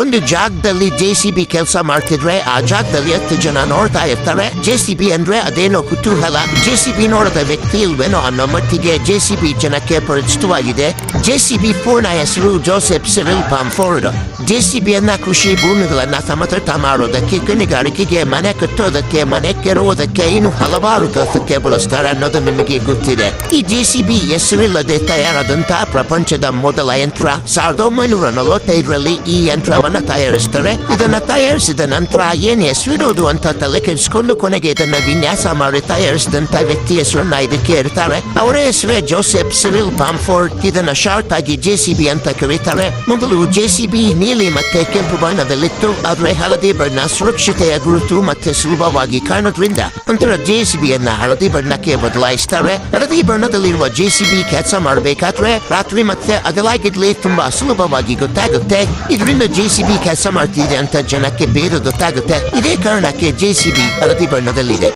ಒಂದು ಜಾಗದಲ್ಲಿ J C B ಕೆಲಸ ಮಾಡ್ತಿದ್ರೆ ಆ ಜಾಗದಲ್ಲಿ ಹತ್ತು ಜನ ನೋಡ್ತಾ ಇರ್ತಾರೆ. ಜೆ ಸಿ ಬಿ ಅಂದ್ರೆ ಅದೇನೋ ಕುತೂಹಲ. ಜೆ ಸಿ ಬಿ ನೋಡದ ವ್ಯಕ್ತಿ ಇಲ್ವೇನೋ ಅನ್ನೋ ಮಟ್ಟಿಗೆ ಜೆ ಸಿ ಬಿ ಜನಕ್ಕೆ ಪರಿಚಿತವಾಗಿದೆ. ಜೆ ಸಿ ಬಿ ಪೂರ್ಣ ಹೆಸರು Joseph Cyril Pampford J C B ಅನ್ನ ಕೃಷಿ ಭೂಮಿಗಳನ್ನ ಸಮತಟ್ಟ ಮಾಡೋದಕ್ಕೆ, ಗಣಿಗಾರಿಕೆಗೆ, ಮನೆ ಕಟ್ಟೋದಕ್ಕೆ, ಮನೆ ಕೆರುವುದಕ್ಕೆ ಇನ್ನು ಹಲವಾರು ಕೆಲಸಕ್ಕೆ ಬಳಸ್ತಾರೆ ಅನ್ನೋದು ನಿಮಗೆ ಗೊತ್ತಿದೆ. ಈ ಜೆ ಸಿ ಬಿ ಹೆಸರಿಲ್ಲದೆ ತಯಾರಾದಂತಹ ಪ್ರಪಂಚದ ಮೊದಲ ಯಂತ್ರ, ಸಾವಿರದ ಒಂಬೈನೂರ ನಲವತ್ತೈದರಲ್ಲಿ ಈ ಯಂತ್ರವನ್ನ ತಯಾರಿಸ್ತಾರೆ. ಇದನ್ನ ತಯಾರಿಸಿದ ನಂತರ ಏನ್ ಹೆಸರಿಡುವುದು ಅಂತ ತಲೆ ಕೆಡಿಸಿಕೊಂಡು ಕೊನೆಗೆ ಇದನ್ನ ವಿನ್ಯಾಸ ಮಾಡಿ ತಯಾರಿಸಿದಂತ ವ್ಯಕ್ತಿ ಹೆಸರನ್ನ ಇದಕ್ಕೆ ಇರ್ತಾರೆ ಅವರ ಹೆಸರೇ ಜೋಸೆಫ್ ಸಿವಿಲ್ ಪಾಂಫೋರ್ಡ್ ಇದನ್ನ ಶಾರ್ಟ್ ಆಗಿ ಜೆ ಸಿ ಬಿ ಅಂತ ಕರೀತಾರೆ. ಮೊದಲು ಜೆ ಸಿ ಬಿ ನೀಲಿ ಮತ್ತೆ ಕೆಂಪು ಬಣ್ಣದಲ್ಲಿತ್ತು. ಆದ್ರೆ ಹಳದಿ ಬಣ್ಣ ಸುರಕ್ಷತೆಯ ಗುರುತು ಮತ್ತೆ ಸುಲಭವಾಗಿ ಕಾಣೋದ್ರಿಂದ ನಂತರ ಜೆ ಸಿ ಬಿ ಅನ್ನ ಹಳದಿ ಬಣ್ಣಕ್ಕೆ ಬದಲಾಯಿಸ್ತಾರೆ. ಹಳದಿ ಬಣ್ಣದಲ್ಲಿರುವ ಬಿ ಕೆಲಸ ಮಾಡಬೇಕಾದ್ರೆ ರಾತ್ರಿ ಮತ್ತೆ ಅಗಲಾಗಿದ್ಲಿ ತುಂಬಾ ಸುಲಭವಾಗಿ ಗೊತ್ತಾಗುತ್ತೆ. ಇದರಿಂದ ಜೆ ಸಿ ಕೆಲಸ ಮಾಡ್ತಿದೆ ಅಂತ ಜನಕ್ಕೆ ಬೇರೆ ಗೊತ್ತಾಗುತ್ತೆ ಇದೇ ಕಾರಣಕ್ಕೆ ಜೆ ಸಿ ಬಿ ಹಳದಿ ಬಣ್ಣದಲ್ಲಿದೆ